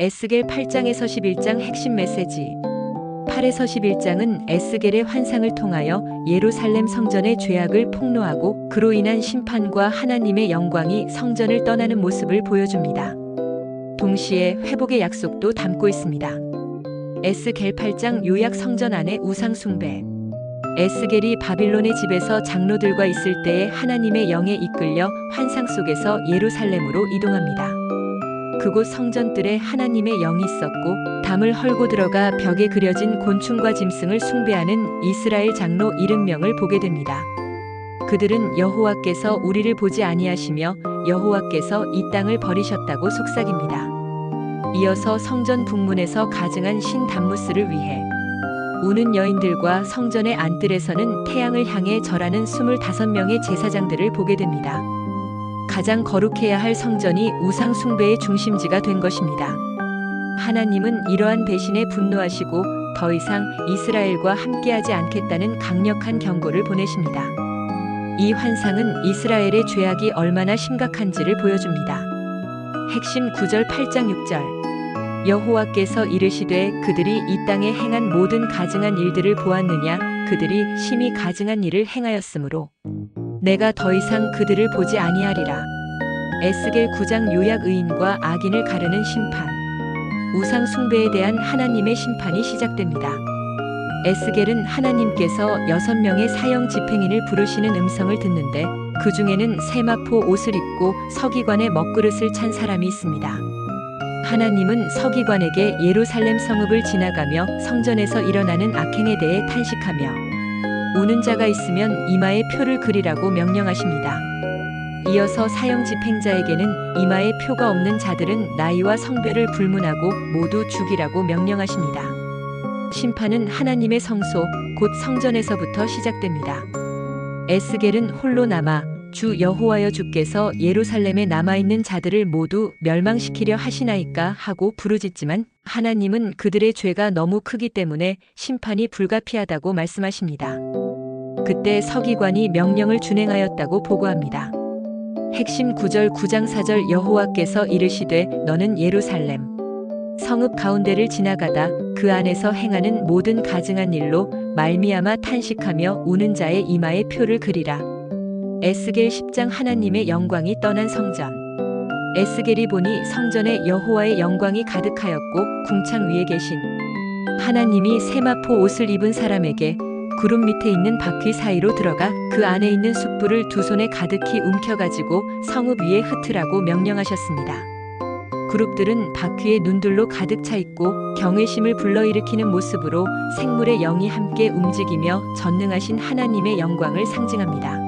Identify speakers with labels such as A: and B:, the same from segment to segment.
A: 에스겔 8장에서 11장 핵심 메시지 8에서 11장은 에스겔의 환상을 통하여 예루살렘 성전의 죄악을 폭로하고 그로 인한 심판과 하나님의 영광이 성전을 떠나는 모습을 보여줍니다. 동시에 회복의 약속도 담고 있습니다. 에스겔 8장 요약 성전 안의 우상 숭배 에스겔이 바빌론의 집에서 장로들과 있을 때에 하나님의 영에 이끌려 환상 속에서 예루살렘으로 이동합니다. 그곳 성전들에 하나님의 영이 있었고 담을 헐고 들어가 벽에 그려진 곤충과 짐승을 숭배하는 이스라엘 장로 70명을 보게 됩니다. 그들은 여호와께서 우리를 보지 아니하시며 여호와께서 이 땅을 버리셨다고 속삭입니다. 이어서 성전 북문에서 가증한 신 담무스를 위해 우는 여인들과 성전의 안뜰에서는 태양을 향해 절하는 25명의 제사장들을 보게 됩니다. 가장 거룩해야 할 성전이 우상 숭배의 중심지가 된 것입니다. 하나님은 이러한 배신에 분노하시고 더 이상 이스라엘과 함께하지 않겠다는 강력한 경고를 보내십니다. 이 환상은 이스라엘의 죄악이 얼마나 심각한지를 보여줍니다. 핵심 9절 8장 6절 여호와께서 이르시되 그들이 이 땅에 행한 모든 가증한 일들을 보았느냐 그들이 심히 가증한 일을 행하였으므로 내가 더 이상 그들을 보지 아니하리라 에스겔 9장 요약 의인과 악인을 가르는 심판 우상 숭배에 대한 하나님의 심판이 시작됩니다. 에스겔은 하나님께서 여섯 명의 사형 집행인을 부르시는 음성을 듣는데 그 중에는 세마포 옷을 입고 서기관의 먹그릇을 찬 사람이 있습니다. 하나님은 서기관에게 예루살렘 성읍을 지나가며 성전에서 일어나는 악행에 대해 탄식하며 우는 자가 있으면 이마에 표를 그리라고 명령하십니다. 이어서 사형 집행자에게는 이마에 표가 없는 자들은 나이와 성별을 불문하고 모두 죽이라고 명령하십니다. 심판은 하나님의 성소, 곧 성전에서부터 시작됩니다. 에스겔은 홀로 남아 주 여호와여 주께서 예루살렘에 남아 있는 자들을 모두 멸망시키려 하시나이까 하고 부르짖지만 하나님은 그들의 죄가 너무 크기 때문에 심판이 불가피하다고 말씀하십니다. 그때 서기관이 명령을 준행하였다고 보고합니다. 핵심 9절 9장 4절 여호와께서 이르시되 너는 예루살렘 성읍 가운데를 지나가다 그 안에서 행하는 모든 가증한 일로 말미암아 탄식하며 우는 자의 이마에 표를 그리라. 에스겔 10장 하나님의 영광이 떠난 성전. 에스겔이 보니 성전에 여호와의 영광이 가득하였고 궁창 위에 계신 하나님이 세마포 옷을 입은 사람에게 구름 밑에 있는 바퀴 사이로 들어가 그 안에 있는 숯불을 두 손에 가득히 움켜가지고 성읍 위에 흩으라고 명령하셨습니다. 그룹들은 바퀴에 눈들로 가득 차 있고 경외심을 불러일으키는 모습으로 생물의 영이 함께 움직이며 전능하신 하나님의 영광을 상징합니다.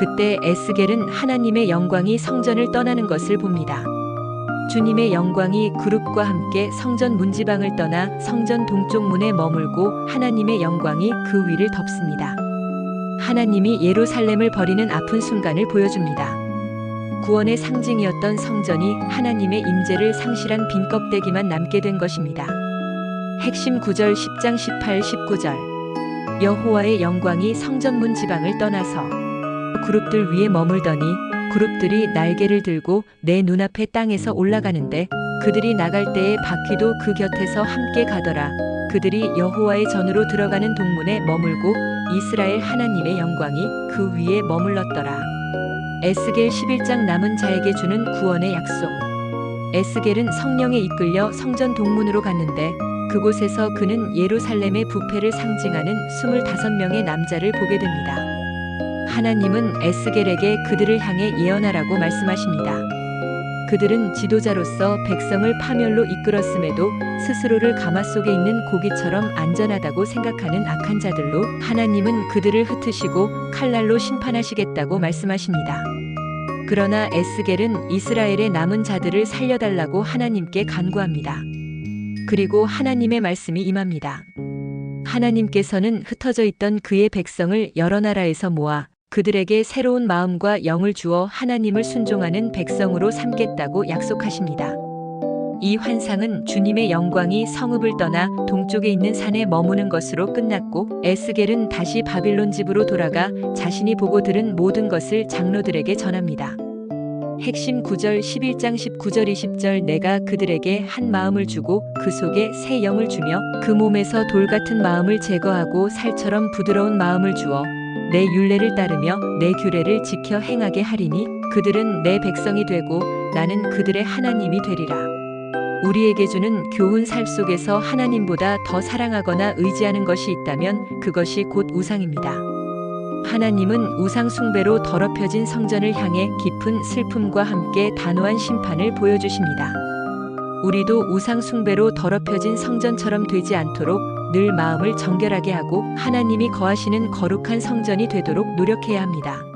A: 그때 에스겔은 하나님의 영광이 성전을 떠나는 것을 봅니다. 주님의 영광이 그룹과 함께 성전 문지방을 떠나 성전 동쪽 문에 머물고 하나님의 영광이 그 위를 덮습니다. 하나님이 예루살렘을 버리는 아픈 순간을 보여줍니다. 구원의 상징이었던 성전이 하나님의 임재를 상실한 빈 껍데기만 남게 된 것입니다. 핵심 9절 10장 18, 19절 여호와의 영광이 성전 문 지방을 떠나서 그룹들 위에 머물더니 그룹들이 날개를 들고 내 눈앞에 땅에서 올라가는데 그들이 나갈 때에 바퀴도 그 곁에서 함께 가더라. 그들이 여호와의 전으로 들어가는 동문에 머물고 이스라엘 하나님의 영광이 그 위에 머물렀더라. 에스겔 11장 남은 자에게 주는 구원의 약속. 에스겔은 성령에 이끌려 성전 동문으로 갔는데 그곳에서 그는 예루살렘의 부패를 상징하는 25명의 남자를 보게 됩니다. 하나님은 에스겔에게 그들을 향해 예언하라고 말씀하십니다. 그들은 지도자로서 백성을 파멸로 이끌었음에도 스스로를 가마 속에 있는 고기처럼 안전하다고 생각하는 악한 자들로 하나님은 그들을 흩으시고 칼날로 심판하시겠다고 말씀하십니다. 그러나 에스겔은 이스라엘의 남은 자들을 살려달라고 하나님께 간구합니다. 그리고 하나님의 말씀이 임합니다. 하나님께서는 흩어져 있던 그의 백성을 여러 나라에서 모아 그들에게 새로운 마음과 영을 주어 하나님을 순종하는 백성으로 삼겠다고 약속하십니다. 이 환상은 주님의 영광이 성읍을 떠나 동쪽에 있는 산에 머무는 것으로 끝났고 에스겔은 다시 바빌론 집으로 돌아가 자신이 보고 들은 모든 것을 장로들에게 전합니다. 핵심 구절 11장 19절 20절 내가 그들에게 한 마음을 주고 그 속에 새 영을 주며 그 몸에서 돌 같은 마음을 제거하고 살처럼 부드러운 마음을 주어 내 율례를 따르며 내 규례를 지켜 행하게 하리니 그들은 내 백성이 되고 나는 그들의 하나님이 되리라. 우리에게 주는 교훈 살 속에서 하나님보다 더 사랑하거나 의지하는 것이 있다면 그것이 곧 우상입니다. 하나님은 우상 숭배로 더럽혀진 성전을 향해 깊은 슬픔과 함께 단호한 심판을 보여주십니다. 우리도 우상 숭배로 더럽혀진 성전처럼 되지 않도록 늘 마음을 정결하게 하고 하나님이 거하시는 거룩한 성전이 되도록 노력해야 합니다.